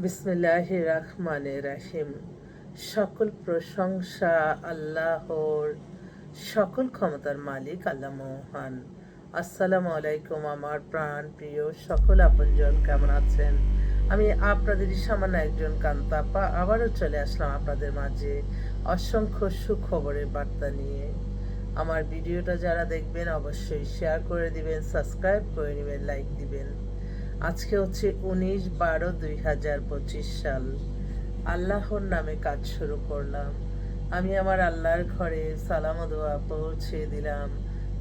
বিসমিল্লাহ রাহিম সকল প্রশংসা আল্লাহর, সকল ক্ষমতার মালিক আল্লাহ মহান। আসসালামু আলাইকুম আমার প্রাণ প্রিয় সকল আপনজন, কেমন আছেন? আমি আপনাদেরই সামান্য একজন কান্তাপা, আবারও চলে আসলাম আপনাদের মাঝে অসংখ্য সুখবরের বার্তা নিয়ে। আমার ভিডিওটা যারা দেখবেন অবশ্যই শেয়ার করে দিবেন সাবস্ক্রাইব করে নেবেন লাইক দিবেন। আজকে হচ্ছে উনিশ বারো দুই হাজার পঁচিশ সাল। আল্লাহর নামে কাজ শুরু করলাম। আমি আমার আল্লাহর ঘরে সালাম দোয়া পৌঁছে দিলাম।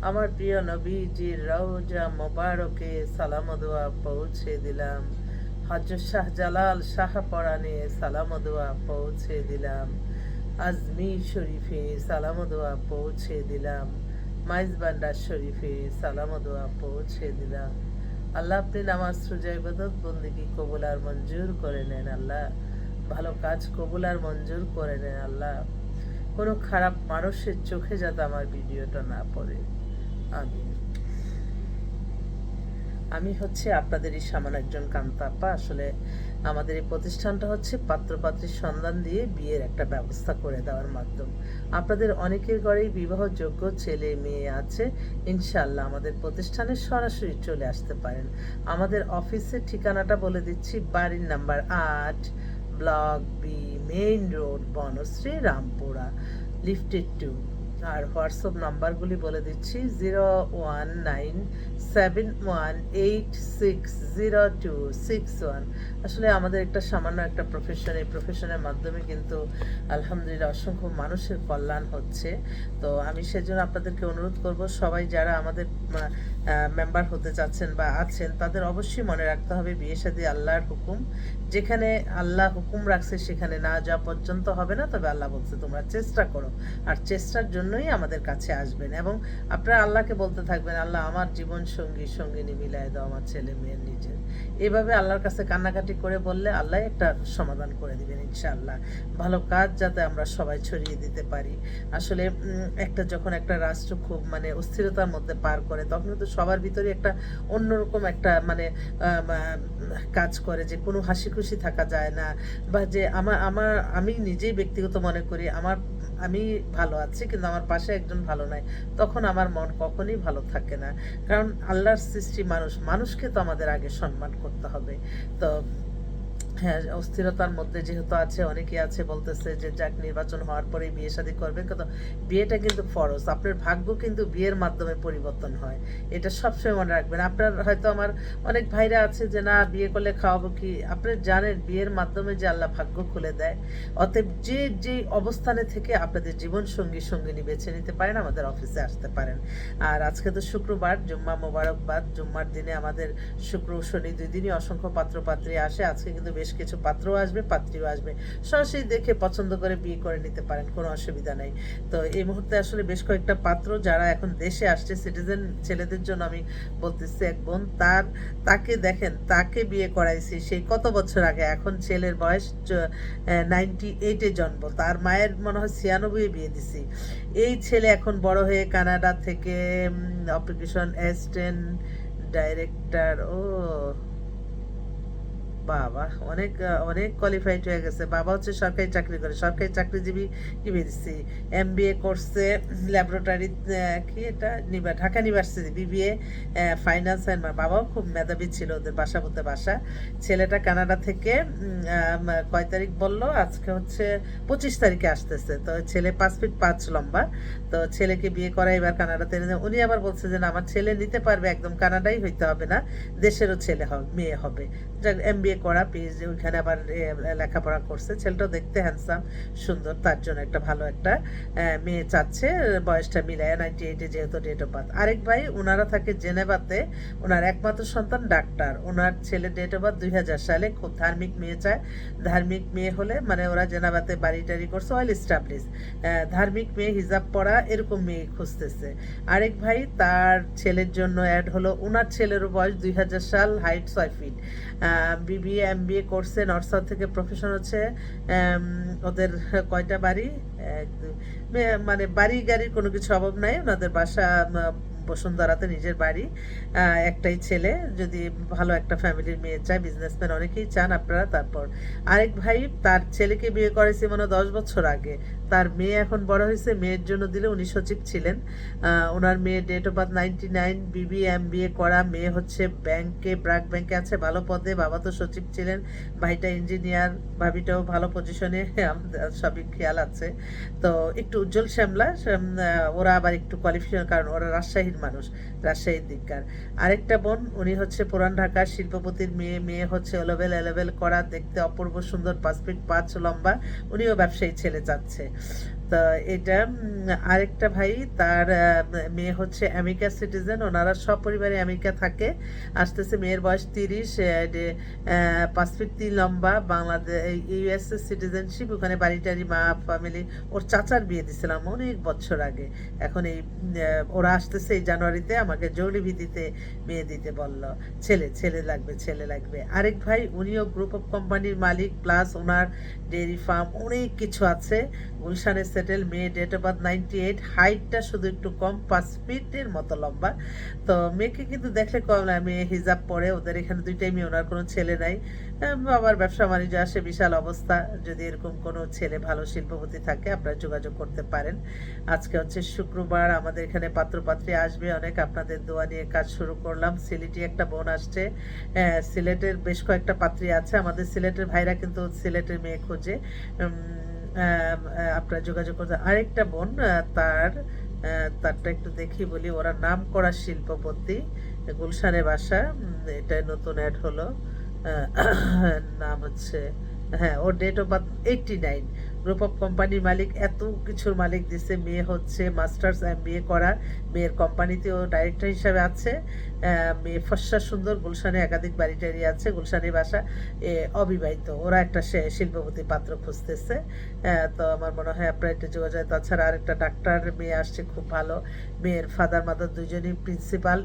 আমার প্রিয় নবীজির রওজা মোবারকে সালাম দোয়া পৌঁছে দিলাম। হজরত শাহজালাল শাহ পরাণে সালাম দোয়া পৌঁছে দিলাম। আজমি শরীফে সালাম দোয়া পৌঁছে দিলাম। মাইজবান্ডার শরীফে সালাম দোয়া পৌঁছে দিলাম। আল্লাহ আপনি নামাজ সুজা ইবাদত বন্দিকে কবুল আর মঞ্জুর করে নেন আল্লাহ। ভালো কাজ কবুল আর মঞ্জুর করে নেন আল্লাহ। কোনো খারাপ মানুষের চোখে যাতে আমার ভিডিওটা না পড়ে। আমি আমি হচ্ছে আপনাদেরই সামান একজন কান্তাপ্পা। আসলে আমাদের এই প্রতিষ্ঠানটা হচ্ছে পাত্রপাত্রীর সন্ধান দিয়ে বিয়ের একটা ব্যবস্থা করে দেওয়ার মাধ্যম। আপনাদের অনেকের ঘরেই বিবাহযোগ্য ছেলে মেয়ে আছে। ইনশাল্লাহ আমাদের প্রতিষ্ঠানে সরাসরি চলে আসতে পারেন। আমাদের অফিসের ঠিকানাটা বলে দিচ্ছি, বাড়ির নাম্বার আট, block B, main road, Banasree, Rampura, lifted two. আর হোয়াটসঅ্যাপ নাম্বারগুলি বলে দিচ্ছি, zero one nine seven one eight six zero two six one. আসলে আমাদের একটা সামান্য একটা প্রফেশন এই প্রফেশনের মাধ্যমে কিন্তু আলহামদুলিল্লাহ অসংখ্য মানুষের কল্যাণ হচ্ছে। তো আমি সেজন্য আপনাদেরকে অনুরোধ করব, সবাই যারা আমাদের মেম্বার হতে চাচ্ছেন বা আছেন, তাদের অবশ্যই মনে রাখতে হবে বিয়ে সাদী আল্লাহর হুকুম। যেখানে আল্লাহ হুকুম রাখছে সেখানে না যাওয়া পর্যন্ত হবে না, তবে আল্লাহ বলছে তোমরা চেষ্টা করো, আর চেষ্টার জন্যই আমাদের কাছে আসবেন। এবং আপনারা আল্লাহকে বলতে থাকবেন, আল্লাহ, আমার জীবন সঙ্গী, সঙ্গিনী মিলাই দাও, আমার ছেলে মেয়ের নিজের। এভাবে আল্লাহর কাছে কান্নাকাটি করে বললে আল্লাহ একটা সমাধান করে দিবেন, ইনশাআল্লাহ। ভালো কাজ যাতে আমরা সবাই ছড়িয়ে দিতে পারি। আসলে একটা যখন একটা রাষ্ট্র খুব মানে অস্থিরতার মধ্যে পার করে তখন কিন্তু সবার ভিতরে একটা অন্যরকম একটা মানে কাজ করে যে কোনো হাসি খুশি থাকা যায় না বা যে আমার আমার, আমি নিজেই ব্যক্তিগত মনে করি আমার, আমি ভালো আছি কিন্তু আমার পাশে একজন ভালো নাই, তখন আমার মন কখনই ভালো থাকে না। কারণ আল্লাহর সৃষ্টি মানুষ, মানুষকে তো আমাদের আগে সম্মান করতে হবে। তো হ্যাঁ অস্থিরতার মধ্যে যেহেতু আছে, অনেকেই আছে বলতেছে যে যাক, নির্বাচন হওয়ার পরে বিয়ে শাদী করবে। কিন্তু বিয়েটা কিন্তু ফরজ। আপনার ভাগ্য কিন্তু বিয়ের মাধ্যমে পরিবর্তন হয়। এটা সবসময় মনে রাখবেন। আপনার হয়তো আমার অনেক ভাইরা আছে যে, না, বিয়ে করলে খাওয়াবো কি? আপনি জানেন, বিয়ের মাধ্যমে যে আল্লাহ ভাগ্য খুলে দেয়, অতএব যে যে অবস্থানে থেকে আপনাদের জীবন সঙ্গী সঙ্গিনী বেছে নিতে পারেন, আমাদের অফিসে আসতে পারেন। আর আজকে তো শুক্রবার, জুম্মা মোবারকবাদ। জুম্মার দিনে আমাদের শুক্র শনি দুই দিনই অসংখ্য পাত্র পাত্রী আসে। আজকে কিন্তু বেশ কিছু পাত্রও আসবে, পাত্রীও আসবে। সরাসরি দেখে পছন্দ করে বিয়ে করে নিতে পারেন, কোনো অসুবিধা নেই। তো এই মুহূর্তে আসলে বেশ কয়েকটা পাত্র যারা এখন দেশে আসছে সিটিজেন ছেলেদের জন্য আমি বলতেছি, এক বোন তার, তাকে দেখেন, তাকে বিয়ে করাইছি সেই কত বছর আগে। এখন ছেলের বয়স নাইনটি এইটে জন্ম। তার মায়ের মনে হয় ছিয়ানব্বই বিয়ে দিছি। এই ছেলে এখন বড় হয়ে কানাডা থেকে অপ্লিকেশন অ্যাসিস্ট্যান্ট ডাইরেক্টর ও বাবা, অনেক অনেক কোয়ালিফাইড হয়ে গেছে। বাবা হচ্ছে সরকারি চাকরি করে। সরকারি চাকরিজীবী কি বেরিয়েছি? এম বি এ করছে ল্যাবরেটরি কি এটা? নিবা Dhaka university BBA finance and বাবাও খুব মেধাবী ছিল ওদের বাসা বলতে বাসা। ছেলেটা কানাডা থেকে কয় তারিখ বলল? আজকে হচ্ছে পঁচিশ তারিখে আসতেছে। তো ছেলে পাঁচ ফিট পাঁচ লম্বা। তো ছেলেকে বিয়ে করা এবার কানাডাতে উনি আবার বলছে যে আমার ছেলে নিতে পারবে, একদম কানাডাই হইতে হবে না। দেশেরও ছেলে হবে মেয়ে হবে। এম বি এ করা পিএইচডি ওইখানে আবার লেখাপড়া করছে। ছেলেটাও দেখতে হ্যান্ডসাম সুন্দর, তার জন্য একটা ভালো একটা মেয়ে চাচ্ছে, বয়সটা মিলায় নাইনটি এইটে যেহেতু ডেট অফ বার্থ আরেক ভাই ওনারা থাকে জেনেভাতে ওনার একমাত্র সন্তান ডাক্তার। ওনার ছেলে ডেট অফ বার্থ দুই হাজার সালে খুব ধার্মিক মেয়ে চায়। ধার্মিক মেয়ে হলে মানে ওরা জেনাবাতে বাড়ি টাড়ি করছে ওয়েল স্টাবলিশ ধার্মিক মেয়ে হিজাব পড়া এরকম মেয়ে খুঁজতেছে। আরেক ভাই, তার ছেলের জন্য অ্যাড হলো ওনার ছেলেরও বয়স দুই হাজার সাল হাইট ছয় feet BBA M B A করছে নর্থ থেকে প্রফেশন হচ্ছে ওদের কয়টা বাড়ি? মানে বাড়ি গাড়ির কোনো কিছু অভাব নাই, ওনাদের বাসা বসুন্ধরাতে নিজের বাড়ি একটাই ছেলে। যদি ভালো একটা ফ্যামিলির মেয়ে চায় বিজনেসম্যান অনেকেই চান আপনারা, তারপর আরেক ভাই, তার ছেলেকে বিয়ে করেছে মনে দশ বছর আগে। তার মেয়ে এখন বড় হয়েছে, মেয়ের জন্য দিলে উনি সচিব ছিলেন। ওনার মেয়ে date of birth ninety nine BB M BA করা। মেয়ে হচ্ছে ব্যাংকে ব্র্যাক ব্যাংকে আছে, ভালো পদে। বাবা তো সচিব ছিলেন। ভাইটা ইঞ্জিনিয়ার ভাবিটাও ভালো পজিশনে আমাদের সবই খেয়াল আছে। তো একটু উজ্জ্বল শ্যামলা, শ্যাম- ওরা আবার একটু কোয়ালিফিকেশন কারণ ওরা রাজশাহীর মানুষ। রাজশাহীর দিককার। আরেকটা বোন, উনি হচ্ছে পুরান ঢাকার শিল্পপতির মেয়ে। মেয়ে হচ্ছে এলোভেল এলোভেল করা, দেখতে অপূর্ব সুন্দর, পাঁচ ফিট পাঁচ লম্বা। উনিও ব্যবসায়ী ছেলে চাচ্ছে। তো এটা আরেকটা ভাই, তার মেয়ে হচ্ছে আমেরিকা সিটিজেন, ওনারা সব পরিবারে আমেরিকা থাকে। আসতেছে মেয়ের বয়স তিরিশ পাঁচ ফিট তিন লম্বা বাংলাদেশ ইউএস সিটিজেনশিপ, ওখানে বাড়ি টাড়ি মা ফ্যামিলি ওর চাচার বিয়ে দিছিলাম অনেক বছর আগে। এখন এই ওরা আসতেছে এই জানুয়ারিতে, আমাকে জরুরি ভিত্তিতে মেয়ে দিতে বলল। ছেলে ছেলে লাগবে ছেলে লাগবে। আরেক ভাই, উনিও গ্রুপ অফ কোম্পানির মালিক প্লাস ওনার ডেয়ারি ফার্ম অনেক কিছু আছে। গুলশানে সেটেল মেয়ে date of birth ninety eight হাইটটা শুধু একটু কম পাঁচ ফিটের মতো লম্বা। তো মেয়েকে কিন্তু দেখলে কম না মেয়ে হিজাব পরে ওদের এখানে দুইটাই মেয়ে ওনার কোনো ছেলে নাই। আহ, বাবার ব্যবসা বাণিজ্য আসে বিশাল অবস্থা। যদি এরকম কোনো ছেলে ভালো শিল্পপতি থাকে আপনারা যোগাযোগ করতে পারেন। আজকে হচ্ছে শুক্রবার আমাদের এখানে পাত্রপাত্রী আসবে অনেক আপনাদের দোয়া নিয়ে কাজ শুরু করলাম। সিলেটি একটা বোন আসছে সিলেটের বেশ কয়েকটা পাত্রী আছে। আমাদের সিলেটের ভাইরা কিন্তু সিলেটের মেয়ে খোঁজে। আপনারা যোগাযোগ করতে আরেকটা বোন তার তারটা একটু দেখি বলি, ওরা নাম করা শিল্পপতি গুলশানে বাসা এটা নতুন অ্যাড হলো। নাম হচ্ছে হ্যাঁ ওর date of birth eighty nine group of কোম্পানির মালিক, এত কিছুর মালিক দিছে। মেয়ে হচ্ছে মাস্টার্স এম করা মেয়ের কোম্পানিতেও ডাইরেক্টর হিসাবে আছে। মেয়ে ফসা সুন্দর, গুলশানে একাধিক বাড়ি টাড়ি আছে, গুলশানে বাসা অবিবাহিত। ওরা একটা শিল্পপতি পাত্র খুঁজতেছে। তো আমার মনে হয় আপনার একটা যোগাযোগ, তাছাড়া আরেকটা ডাক্তার মেয়ে আসছে, খুব ভালো। মেয়ের ফাদার মাদার দুজনই প্রিন্সিপাল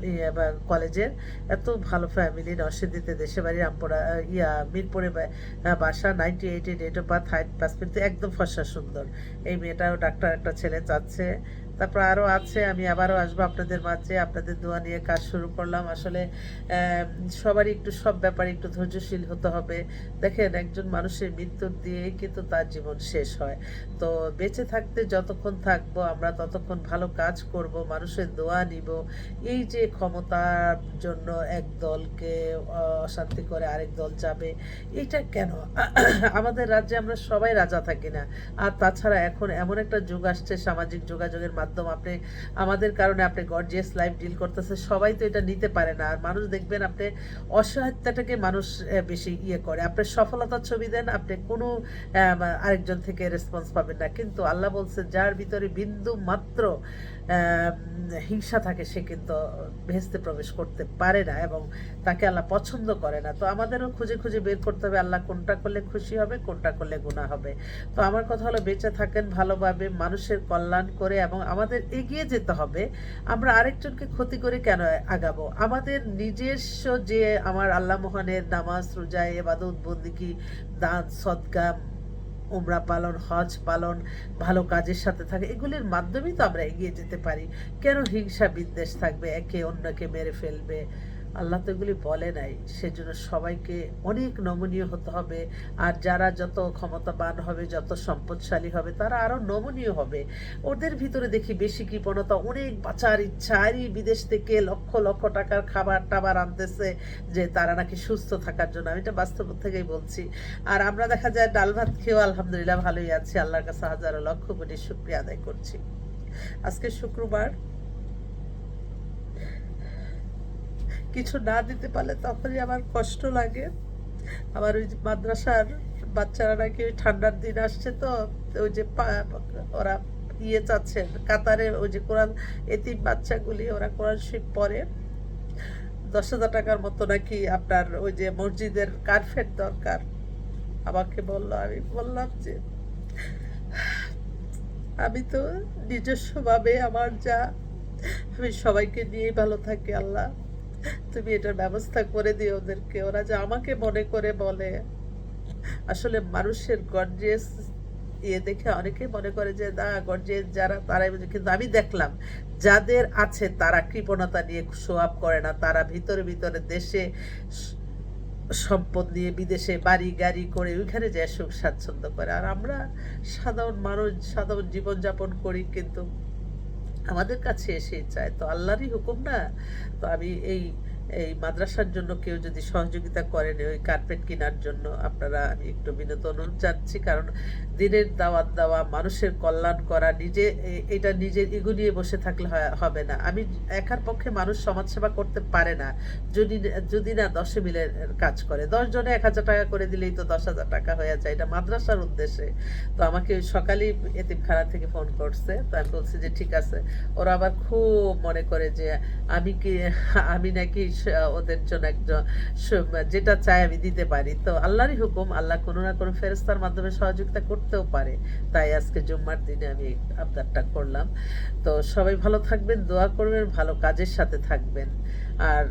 কলেজের এত ভালো ফ্যামিলি নরসিংদীতে দেশে বাড়ি, রামপুরা ইয়া, মিরপুরে বাসা নাইনটি এইটে date of birth height passport একদম ফর্সা সুন্দর। এই মেয়েটাও ডাক্তার একটা ছেলে চাচ্ছে। তারপর আরও আছে, আমি আবারও আসব আপনাদের মাঝে, আপনাদের দোয়া নিয়ে কাজ শুরু করলাম। আসলে সবারই একটু, সব ব্যাপারে একটু ধৈর্যশীল হতে হবে। দেখেন, একজন মানুষের মৃত্যুর দিয়েই কিন্তু তার জীবন শেষ হয়। তো বেঁচে থাকতে যতক্ষণ থাকব, আমরা ততক্ষণ ভালো কাজ করব, মানুষের দোয়া নিব। এই যে ক্ষমতার জন্য এক দলকে অশান্তি করে আরেক দল যাবে, এটা কেন? আমাদের রাজ্যে আমরা সবাই রাজা থাকি না। আর তাছাড়া এখন এমন একটা যুগ আসছে, সামাজিক যোগাযোগের মাধ্যম আপনি, আমাদের কারণে আপনি গর্জিয়াস লাইফ ডিল করতেছে সবাই তো এটা নিতে পারে না। আর মানুষ দেখবেন আপনি অসহায়তাটাকে মানুষ বেশি ইয়ে করে। আপনি সফলতার ছবি দেন, আপনি কোনো আরেকজন থেকে রেসপন্স পাবেন না। কিন্তু আল্লাহ বলছে যার ভিতরে বিন্দু মাত্র হিংসা থাকে, সে কিন্তু ভেস্তে প্রবেশ করতে পারে না এবং তাকে আল্লাহ পছন্দ করে না। তো আমাদেরও খুঁজে খুঁজে বের করতে হবে, আল্লাহ কোনটা করলে খুশি হবে, কোনটা করলে গুণা হবে। তো আমার কথা হলো, বেঁচে থাকেন ভালোভাবে, মানুষের কল্যাণ করে এবং আমাদের এগিয়ে যেতে হবে। আমরা আরেকজনকে ক্ষতি করে কেন আগাবো? আমাদের নিজস্ব যে আমার আল্লাহ মোহনের নামাজ রোজা এবাদত বন্দিকি দান সদগা উমরা পালন, হজ পালন, ভালো কাজের সাথে থাকে, এগুলির মাধ্যমেই তো আমরা এগিয়ে যেতে পারি। কেন হিংসা বিদ্বেষ থাকবে? একে অন্যকে মেরে ফেলবে? আল্লাহ তো এগুলি বলে নাই। সেজন্য সবাইকে অনেক নমনীয় হতে হবে। আর যারা যত ক্ষমতাবান হবে, যত সম্পদশালী হবে, তারা আরও নমনীয় হবে। ওদের ভিতরে দেখি বেশি কৃপণতা। অনেক বাঁচার ইচ্ছা আরই বিদেশ থেকে লক্ষ লক্ষ টাকার খাবার টাবার আনতেছে যে তারা নাকি সুস্থ থাকার জন্য। আমি এটা বাস্তব থেকেই বলছি। আর আমরা দেখা যায় ডাল ভাত খেয়েও আলহামদুলিল্লাহ ভালোই আছি। আল্লাহর কাছে হাজারো লক্ষ কোটি শুক্রিয়া আদায় করছি। আজকে শুক্রবার। কিছু না দিতে পারলে তখনই আমার কষ্ট লাগে। আবার ওই মাদ্রাসার বাচ্চারা নাকি ওই ঠান্ডার দিন আসছে তো ওই যে ওরা ইয়ে চাচ্ছেন কাতারে ওই যে কোরআন, এতিম বাচ্চাগুলি ওরা কোরআন শরীফ পড়ে। দশ হাজার টাকার মতো নাকি আপনার ওই যে মসজিদের কার্পেট দরকার। আমাকে বলল, আমি বললাম যে, আমি তো নিজস্বভাবে আমার যা, আমি সবাইকে নিয়েই ভালো থাকি, আল্লাহ। তুমি এটার ব্যবস্থা করে দিও ওদেরকে। ওরা যে আমাকে মনে করে বলে। আসলে মানুষের গর্জিয়াস ইয়ে দেখে অনেকে মনে করে যে, না গর্জে যারা, তারাই কিন্তু আমি দেখলাম, যাদের আছে তারা কৃপণতা নিয়ে শো আপ করে না। তারা ভিতরে ভিতরে দেশে সম্পদ নিয়ে বিদেশে বাড়ি গাড়ি করে ওইখানে যায় সুখ স্বাচ্ছন্দ্য করে। আর আমরা সাধারণ মানুষ, সাধারণ জীবনযাপন করি কিন্তু আমাদের কাছে এসে চায়। তো আল্লাহরই হুকুম না? তো আমি এই এই মাদ্রাসার জন্য কেউ যদি সহযোগিতা করেন ওই কার্পেট কেনার জন্য আপনারা, আমি একটু বিনত অনুরোধ জানছি কারণ দিনের দাওয়াত দেওয়া, মানুষের কল্যাণ করা, নিজে এটা নিজের ইগো নিয়ে বসে থাকলে হবে না। আমি একার পক্ষে মানুষ সমাজসেবা করতে পারে না, যদি যদি না দশে মিলে কাজ করে। দশ জনে এক হাজার টাকা করে দিলেই তো দশ হাজার টাকা হয়ে যায়। এটা মাদ্রাসার উদ্দেশ্যে। তো আমাকে সকালেই এতিমখানা থেকে ফোন করছে। তো আমি বলছি যে, ঠিক আছে। ওরা আবার খুব মনে করে যে, আমি কি, আমি নাকি ওদের জন্য একজন যেটা চাই আমি দিতে পারি। তো আল্লাহরই হুকুম, আল্লাহ কোনো না কোনো ফেরস্তার মাধ্যমে সহযোগিতা করতেও পারে। তাই আজকে জুম্মার দিনে আমি আবদারটা করলাম। তো সবাই ভালো থাকবেন, দোয়া করবেন, ভালো কাজের সাথে থাকবেন। আর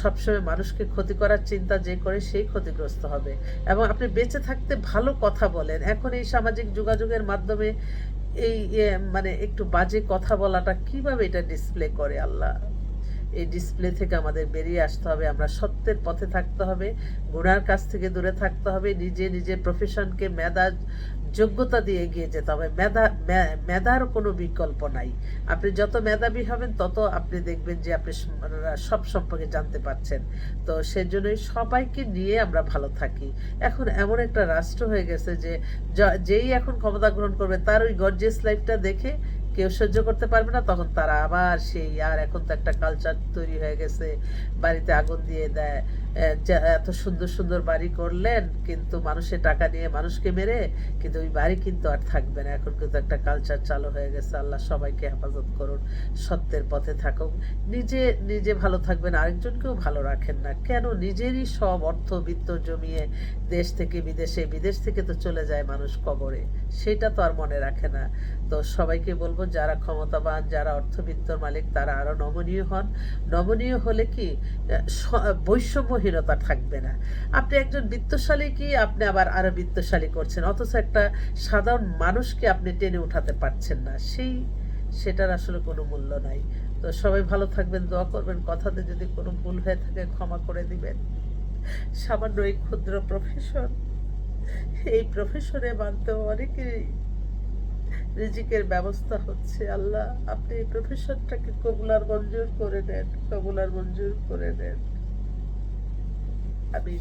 সবসময় মানুষকে ক্ষতি করার চিন্তা যে করে সেই ক্ষতিগ্রস্ত হবে। এবং আপনি বেঁচে থাকতে ভালো কথা বলেন। এখন এই সামাজিক যোগাযোগের মাধ্যমে এই মানে একটু বাজে কথা বলাটা কীভাবে এটা ডিসপ্লে করে আল্লাহ? এই ডিসপ্লে থেকে আমাদের বেরিয়ে আসতে হবে, আমরা সত্যের পথে থাকতে হবে গুণার কাছ থেকে দূরে থাকতে হবে, নিজে নিজের প্রফেশনকে মেধা, যোগ্যতা দিয়ে এগিয়ে যেতে হবে। মেধা মেধার কোনো বিকল্প নাই। আপনি যত মেধাবী হবেন, তত আপনি দেখবেন যে আপনি সব সম্পর্কে জানতে পারছেন। তো সেজন্যই সবাইকে নিয়ে আমরা ভালো থাকি। এখন এমন একটা রাষ্ট্র হয়ে গেছে যে যেই এখন ক্ষমতা গ্রহণ করবে, তার ওই গর্জিয়াস লাইফটা দেখে কেউ সহ্য করতে পারবে না, তখন তারা আবার সেই, আর এখন তো একটা কালচার তৈরি হয়ে গেছে, বাড়িতে আগুন দিয়ে দেয়। এত সুন্দর সুন্দর বাড়ি করলেন, কিন্তু মানুষের টাকা নিয়ে মানুষকে মেরে, কিন্তু ওই বাড়ি কিন্তু আর থাকবে না। এখন কিন্তু একটা কালচার চালু হয়ে গেছে। আল্লাহ সবাইকে হেফাজত করুন, সত্যের পথে থাকুক নিজে নিজে ভালো থাকবেন, আরেকজনকেও ভালো রাখেন না। কেন? নিজেরই সব অর্থ বিত্ত জমিয়ে দেশ থেকে বিদেশে, বিদেশ থেকে তো চলে যায় মানুষ কবরে। সেটা তো আর মনে রাখে না। তো সবাইকে বলব যারা ক্ষমতাবান, যারা অর্থবিত্তর মালিক, তারা আরও নমনীয় হন। নমনীয় হলে কি বৈষম্যহীনতা থাকবে না। আপনি একজন বিত্তশালী কি, আপনি আবার আরও বিত্তশালী করছেন, অথচ একটা সাধারণ মানুষকে আপনি টেনে উঠাতে পারছেন না। সেই, সেটার আসলে কোনো মূল্য নাই। তো সবাই ভালো থাকবেন, দোয়া করবেন। কথাতে যদি কোনো ভুল হয়ে থাকে, ক্ষমা করে দিবেন। সামান্য এই ক্ষুদ্র প্রফেশন এই প্রফেশনে মানতেও অনেকেরই রিজিকের ব্যবস্থা হচ্ছে, আল্লাহ। আপনি এই প্রফেশনটাকে কবুলার মঞ্জুর করে নেন কবুলার মঞ্জুর করে দেন। আমি